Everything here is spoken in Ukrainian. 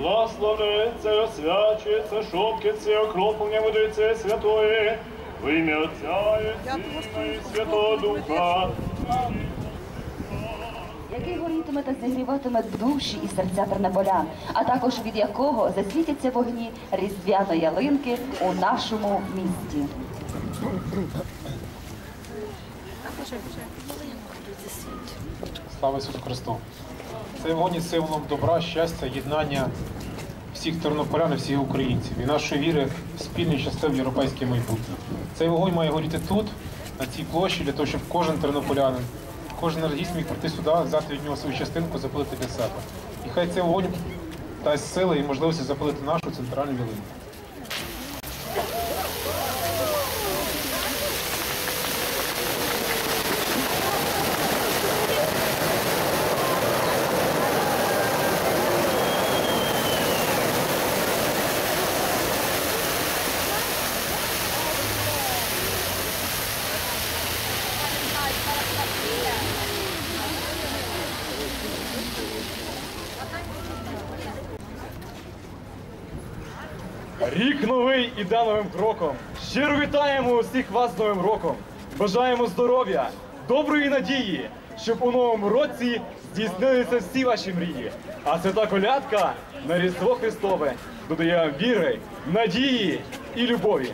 Благословиться і освячується, шопкиться, окроплення водиці святої, в ім'я Отця і Сина і Святого Духа. який горітиме та зігріватиме душі і серця тернополян, а також від якого засвітяться вогні різдвяної ялинки у нашому місті. Слава Ісусу Христу! Цей вогонь символом добра, щастя, єднання всіх тернополян і всіх українців і нашої віри в спільне щасливе європейське майбутнє. Цей вогонь має горіти тут, на цій площі, для того, щоб кожен тернополянин, кожен радіст міг прийти сюди, взяти від нього свою частинку, запалити для себе. І хай цей вогонь дасть сили і можливості запалити нашу центральну ялинку. Рік новий іде новим кроком. Щиро вітаємо усіх вас з новим роком. Бажаємо здоров'я, доброї надії, щоб у новому році здійснилися всі ваші мрії. А свята колядка на Різдво Христове додає вам віри, надії і любові.